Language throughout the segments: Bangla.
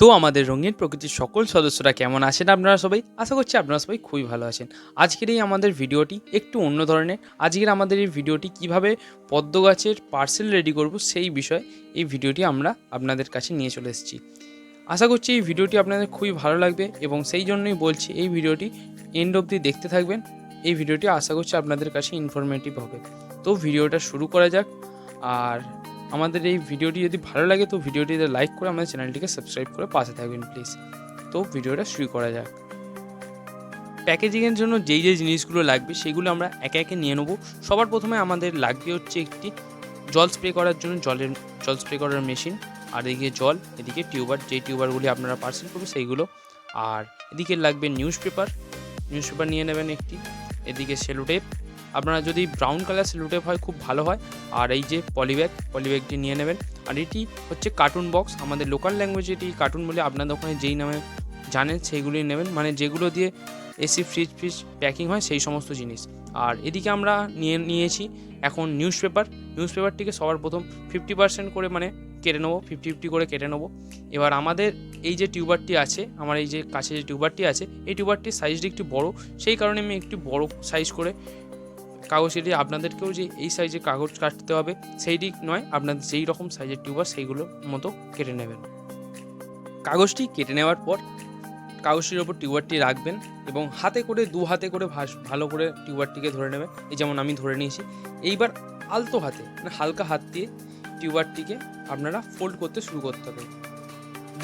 তো আমাদের রঙিন প্রকৃতির সকল সদস্যরা কেমন আছেন আপনারা সবাই? আশা করছি আপনারা সবাই খুবই ভালো আছেন। আজকের এই আমাদের ভিডিওটি একটু অন্য ধরনের। আজকের আমাদের এই ভিডিওটি কীভাবে পদ্ম গাছের পার্সেল রেডি করব সেই বিষয়ে এই ভিডিওটি আমরা আপনাদের কাছে নিয়ে চলে এসেছি। আশা করছি এই ভিডিওটি আপনাদের খুবই ভালো লাগবে এবং সেই জন্যই বলছি এই ভিডিওটি এন্ড অবধি দেখতে থাকবেন। এই ভিডিওটি আশা করছি আপনাদের কাছে ইনফরমেটিভ হবে। তো ভিডিওটা শুরু করা যাক। আর আমাদের এই ভিডিওটি যদি ভালো লাগে, তো ভিডিওটিতে লাইক করে আমাদের চ্যানেলটিকে সাবস্ক্রাইব করে পাশে থাকবেন, প্লিজ। তো ভিডিওটা শুরু করা যাক। প্যাকেজিংয়ের জন্য যেই যেই জিনিসগুলো লাগবে, সেগুলো আমরা একে একে নিয়ে নেব। সবার প্রথমে আমাদের লাগবে হচ্ছে একটি জল স্প্রে করার জন্য জলের, জল স্প্রে করার মেশিন। আর এদিকে জল, এদিকে টিউবার, যেই টিউবারগুলি আপনারা পার্সেল করবেন সেইগুলো। আর এদিকে লাগবে নিউজ পেপার নিউজ পেপার নিয়ে নেবেন একটি। এদিকে সেলোটেপ। আপনারা যদি ব্রাউন কালার সেলোটেপ হয়, খুব ভালো হয়। আর এই যে পলিব্যাগ পলিব্যাগটি নিয়ে নেবেন। আর এটি হচ্ছে কার্টুন বক্স আমাদের লোকাল ল্যাঙ্গুয়েজে এটি কার্টুন বলে আপনাদের ওখানে যেই নামে জানেন সেইগুলি নেবেন। মানে যেগুলো দিয়ে এসি ফ্রিজ ফ্রিজ প্যাকিং হয়, সেই সমস্ত জিনিস। আর এদিকে আমরা নিয়ে, নিয়েছি এখন নিউজ পেপার নিউজ পেপারটিকে সবার প্রথম ফিফটি পার্সেন্ট করে মানে কেটে নেব ফিফটি ফিফটি করে কেটে নেব। এবার আমাদের এই যে টিউবারটি আছে, আমার এই যে কাছে যে টিউবারটি আছে, এই টিউবারটির সাইজটি একটু বড়। সেই কারণে আমি একটু বড় সাইজ করে কাগজ কেটে আপনাদেরকেও যে এই সাইজে কাগজ কাটতে হবে, সেইটি নয়, আপনাদের যেই রকম সাইজের টিউবার সেইগুলোর মতো কেটে নেবেন। কাগজটি কেটে নেওয়ার পর কাগজটির ওপর টিউবারটি রাখবেন এবং হাতে করে, দু হাতে করে ভালো করে টিউবারটিকে ধরে নেবেন। এই যেমন আমি ধরে নিয়েছি। এইবার আলতো হাতে মানে হালকা হাত দিয়ে টিউবারটিকে আপনারা ফোল্ড করতে শুরু করতে হবে।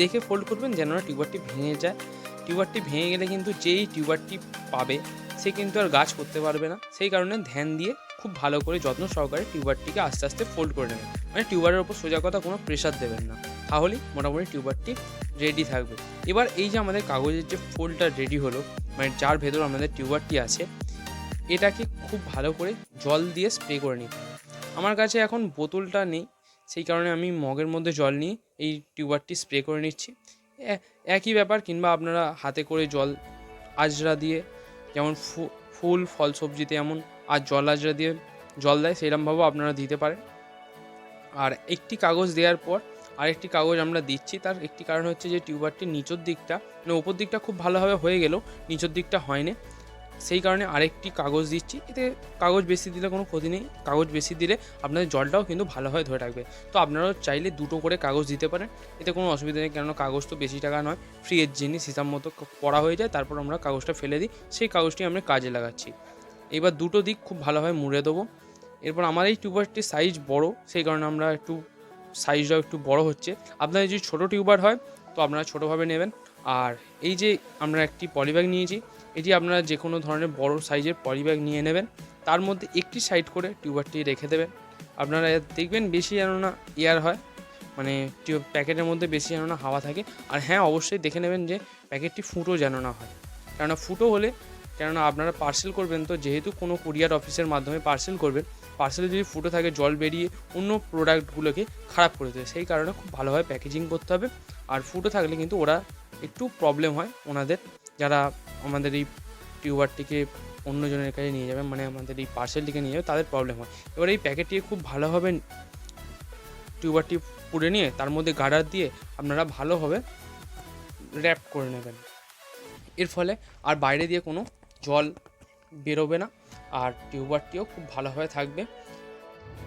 দেখে ফোল্ড করবেন যেন টিউবারটি ভেঙে যায়। টিউবারটি ভেঙে গেলে কিন্তু যেই টিউবারটি পাবে সে কিন্তু আর গাছ করতে পারবে না। সেই কারণে ধ্যান দিয়ে খুব ভালো করে যত্ন সহকারে টিউবারটিকে আস্তে আস্তে ফোল্ড করে নেবেন। মানে টিউবারের ওপর সোজা কথা কোনো প্রেশার দেবেন না। তাহলেই মোটামুটি টিউবারটি রেডি থাকবে। এবার এই যে আমাদের কাগজের যে ফোল্ডটা রেডি হলো মানে যার ভেতর আমাদের টিউবারটি আছে, এটাকে খুব ভালো করে জল দিয়ে স্প্রে করে নিতে আমার কাছে এখন বোতলটা নেই, সেই কারণে আমি মগের মধ্যে জল নিয়ে এই টিউবারটি স্প্রে করে নিচ্ছি। একই ব্যাপার কিংবা আপনারা হাতে করে জল আজরা দিয়ে যেমন ফুল, ফল সবজিতে এমন আর জল আজরা দিয়ে জল দেয় সেরকমভাবেও আপনারা দিতে পারেন। আর একটি কাগজ দেওয়ার পর আরেকটি কাগজ আমরা দিচ্ছি, তার একটি কারণ হচ্ছে যে টিউবারটির নিচের দিকটা মানে ওপর দিকটা খুব ভালোভাবে হয়ে গেল নিচের দিকটা হয়নি। সেই কারণে আরেকটি কাগজ দিচ্ছি। এতে কাগজ বেশি দিলে কোনো ক্ষতি নেই। কাগজ বেশি দিলে আপনাদের জলটাও কিন্তু ভালোভাবে ধরে রাখবে তো আপনারাও চাইলে দুটো করে কাগজ দিতে পারেন। এতে কোনো অসুবিধা নেই, কেননা কাগজ তো বেশি টাকা নয়। ফ্রিয়ের জিনিস, হিসাব মতো পড়া হয়ে যায়, তারপর আমরা কাগজটা ফেলে দিই। সেই কাগজটি আমরা কাজে লাগাচ্ছি। এবার দুটো দিক খুব ভালোভাবে মুড়ে দেবো। এরপর আমার এই টিউবারটির সাইজ বড়, সেই কারণে আমরা একটু সাইজটাও একটু বড় হচ্ছে। আপনাদের যদি ছোটো টিউবার হয়, তো আপনারা ছোটোভাবে নেবেন। আর এই যে আমরা একটি পলিব্যাগ নিয়েছি, এটি আপনারা যে কোনো ধরনের বড় সাইজের পলিব্যাগ নিয়ে নেবেন। তার মধ্যে একটি সাইড করে টিউবারটি রেখে দেবেন। আপনারা দেখবেন বেশি যেন না এয়ার হয় মানে টিউব প্যাকেটের মধ্যে বেশি যেন না হাওয়া থাকে। আর হ্যাঁ অবশ্যই দেখে নেবেন যে প্যাকেটটি ফুটো যেন না হয়। কেননা ফুটো হলে, কেননা আপনারা পার্সেল করবেন তো, যেহেতু কোনো কুরিয়ার অফিসের মাধ্যমে পার্সেল করবেন, পার্সেলে যদি ফুটো থাকে, জল বেরিয়ে অন্য প্রোডাক্টগুলোকে খারাপ করে দেবে সেই কারণে খুব ভালোভাবে প্যাকেজিং করতে হবে। আর ফুটো থাকলে কিন্তু ওরা একটু প্রবলেম হয় ওনাদের। যারা আমাদের এই টিউবারটিকে অন্যজনের কাছে নিয়ে যাবেন মানে আমাদের এই পার্সেলটিকে নিয়ে যাবে, তাদের প্রবলেম হয়। এবার এই প্যাকেটটিকে খুব ভালোভাবে টিউবারটি পুড়ে নিয়ে তার মধ্যে গার্ডার দিয়ে আপনারা ভালোভাবে র্যাপ করে নেবেন। এর ফলে আর বাইরে দিয়ে কোনো জল বেরোবে না আর টিউবারটিও খুব ভালোভাবে থাকবে।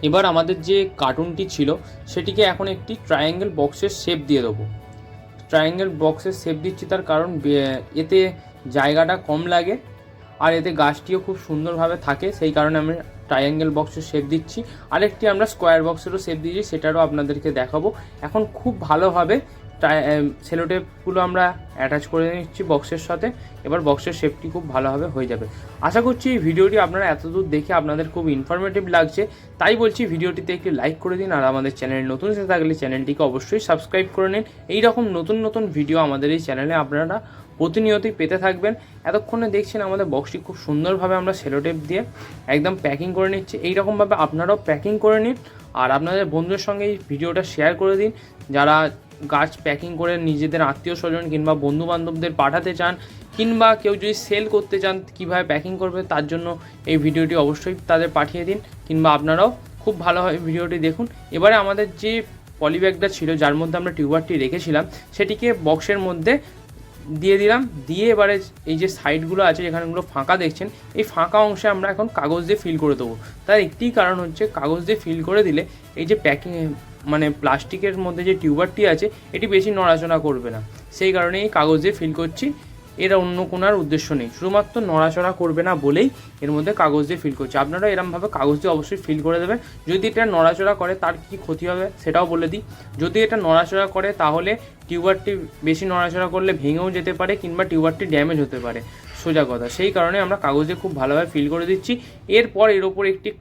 এবার আমাদের যে কার্টুনটি ছিল, সেটিকে এখন একটি ট্রায়াঙ্গেল বক্সের শেপ দিয়ে দেবো। ট্রায়াঙ্গেল বক্সের শেপ দিচ্ছি তার কারণ এতে জায়গাটা কম লাগে আর এতে গাছটিও খুব সুন্দরভাবে থাকে, সেই কারণে আমি ট্রায়াঙ্গেল বক্সের শেপ দিচ্ছি। আরেকটি আমরা স্কোয়ার বক্সেরও শেপ দিয়েছি, সেটারও আপনাদেরকে দেখাবো। এখন খুব ভালোভাবে সেলোটেপগুলো আমরা অ্যাটাচ করে নিচ্ছি বক্সের সাথে। এবার বক্সের শেপটি খুব ভালোভাবে হয়ে যাবে। আশা করছি এই ভিডিওটি আপনারা এতদূর দেখে আপনাদের খুব ইনফরমেটিভ লাগছে। তাই বলছি ভিডিওটিতে একটি লাইক করে দিন আর আমাদের চ্যানেল নতুন এসে থাকলে চ্যানেলটিকে অবশ্যই সাবস্ক্রাইব করে নিন। এই রকম নতুন নতুন ভিডিও আমাদের এই চ্যানেলে আপনারা প্রতিনিয়তই পেতে থাকবেন। এতক্ষণে দেখছেন আমাদের বক্সটি খুব সুন্দরভাবে আমরা সেলোটেপ দিয়ে একদম প্যাকিং করে নিচ্ছি। এই রকমভাবে আপনারাও প্যাকিং করে নিন। আর আপনাদের বন্ধুদের সঙ্গে এই ভিডিওটা শেয়ার করে দিন। যারা গাছ প্যাকিং করে নিজেদের আত্মীয় স্বজন কিংবা বন্ধু বান্ধবদের পাঠাতে চান, কিংবা কেউ যদি সেল করতে চান কীভাবে প্যাকিং করবে তার জন্য এই ভিডিওটি অবশ্যই তাদের পাঠিয়ে দিন, কিংবা আপনারাও খুব ভালোভাবে ভিডিওটি দেখুন। এবারে আমাদের যে পলিব্যাগটা ছিল, যার মধ্যে আমরা টিউবারটি রেখেছিলাম, সেটিকে বক্সের মধ্যে দিয়ে দিলাম। দিয়ে এবারে এই যে সাইডগুলো আছে, যেখানেগুলো ফাঁকা দেখছেন, এই ফাঁকা অংশে আমরা এখন কাগজ দিয়ে ফিল করে দেবো। তার একটি কারণ হচ্ছে, কাগজ দিয়ে ফিল করে দিলে এই যে প্যাকিং মানে প্লাস্টিকের মধ্যে যে টিউবারটি আছে, এটি বেশি নড়াচড়া করবে না। সেই কারণে এই কাগজ ফিল করছি, এর অন্য কোনো আর উদ্দেশ্য নেই। শুধুমাত্র নড়াচড়া করবে না বলেই এর মধ্যে কাগজ দিয়ে ফিল করছি। আপনারা এরমভাবে কাগজ দিয়ে অবশ্যই ফিল করে দেবেন। যদি এটা নড়াচড়া করে, তার কী ক্ষতি হবে সেটাও বলে দিই। যদি এটা নড়াচড়া করে, তাহলে টিউবারটি বেশি নড়াচড়া করলে ভেঙেও যেতে পারে কিংবা টিউবারটি ড্যামেজ হতে পারে। সোজা কথা। সেই কারণে আমরা কাগজে খুব ভালোভাবে ফিল করে দিচ্ছি। এরপর এর ওপর একটি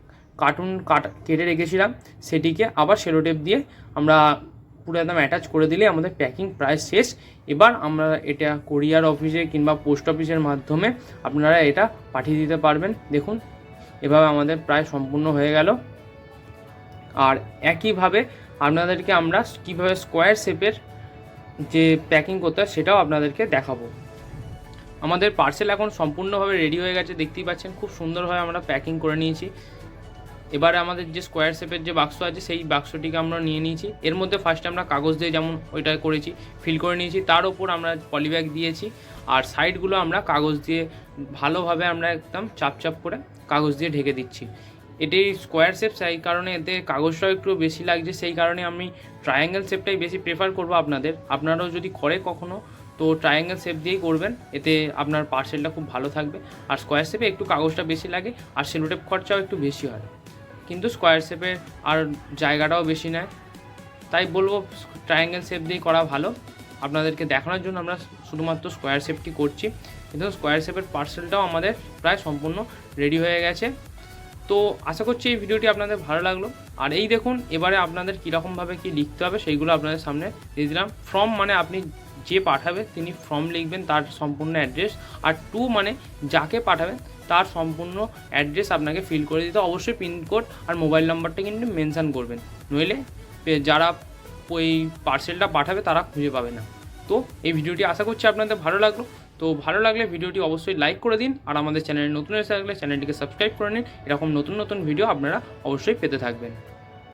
কার্টুন কাট কেটে রেখেছিলাম, সেটিকে আবার সেলোটেপ দিয়ে আমরা পুরো একদম অ্যাটাচ করে দিলে আমাদের প্যাকিং প্রায় শেষ। এবার আমরা এটা কোরিয়ার অফিসে কিংবা পোস্ট অফিসের মাধ্যমে আপনারা এটা পাঠিয়ে দিতে পারবেন। দেখুন, এভাবে আমাদের প্রায় সম্পূর্ণ হয়ে গেল। আর একইভাবে আপনাদেরকে আমরা কীভাবে স্কোয়ার শেপের যে প্যাকিং করতে হয় সেটাও আপনাদেরকে দেখাবো। আমাদের পার্সেল এখন সম্পূর্ণভাবে রেডি হয়ে গেছে, দেখতেই পাচ্ছেন, খুব সুন্দরভাবে আমরা প্যাকিং করে নিয়েছি। এবারে আমাদের যে স্কোয়ার শেপের যে বাক্স আছে, সেই বাক্সটিকে আমরা নিয়ে নিয়েছি। এর মধ্যে ফার্স্টে আমরা কাগজ দিয়ে যেমন ওইটা করেছি ফিল করে নিয়েছি, তার ওপর আমরা পলিব্যাগ দিয়েছি, আর সাইডগুলো আমরা কাগজ দিয়ে ভালোভাবে আমরা একদম চাপ চাপ করে কাগজ দিয়ে ঢেকে দিচ্ছি। এটি স্কোয়ার শেপ সেই কারণে এতে কাগজটাও একটু বেশি লাগছে, সেই কারণে আমি ট্রায়াঙ্গেল শেপটাই বেশি প্রেফার করব আপনাদের। আপনারাও যদি করে কখনো, তো ট্রায়াঙ্গেল শেপ দিয়েই করবেন, এতে আপনার পার্সেলটা খুব ভালো থাকবে। আর স্কোয়ার শেপে একটু কাগজটা বেশি লাগে, আর সেলোটেপ খরচাও একটু বেশি হয়। কিন্তু স্কোয়ার শেপের আর জায়গাটাও বেশি নেয়। তাই বলব ট্রায়াঙ্গেল শেপ দিয়েই করা ভালো। আপনাদেরকে দেখানোর জন্য আমরা শুধুমাত্র স্কোয়ার শেপটি করছি। কিন্তু স্কোয়ার শেপের পার্সেলটাও আমাদের প্রায় সম্পূর্ণ রেডি হয়ে গেছে। তো আশা করছি এই ভিডিওটি আপনাদের ভালো লাগল। আর এই দেখুন, এবারে আপনাদের কীরকমভাবে কী লিখতে হবে, সেইগুলো আপনাদের সামনে দিয়ে দিলাম। ফর্ম মানে আপনি যে পাঠাবে তিনি ফর্ম লিখবেন তার সম্পূর্ণ অ্যাড্রেস আর টু মানে যাকে পাঠাবেন তার সম্পূর্ণ অ্যাড্রেস আপনাকে ফিল করে দিতে। অবশ্যই পিনকোড আর মোবাইল নাম্বারটা কিন্তু মেনশান করবেন। নইলে যারা ওই পার্সেলটা পাঠাবে তারা খুঁজে পাবে না। তো এই ভিডিওটি আশা করছি আপনাদের ভালো লাগল। তো ভালো লাগলে ভিডিওটি অবশ্যই লাইক করে দিন আর আমাদের চ্যানেলে নতুন এসে থাকলে চ্যানেলটিকে সাবস্ক্রাইব করে নিন। এরকম নতুন নতুন ভিডিও আপনারা অবশ্যই পেতে থাকবেন।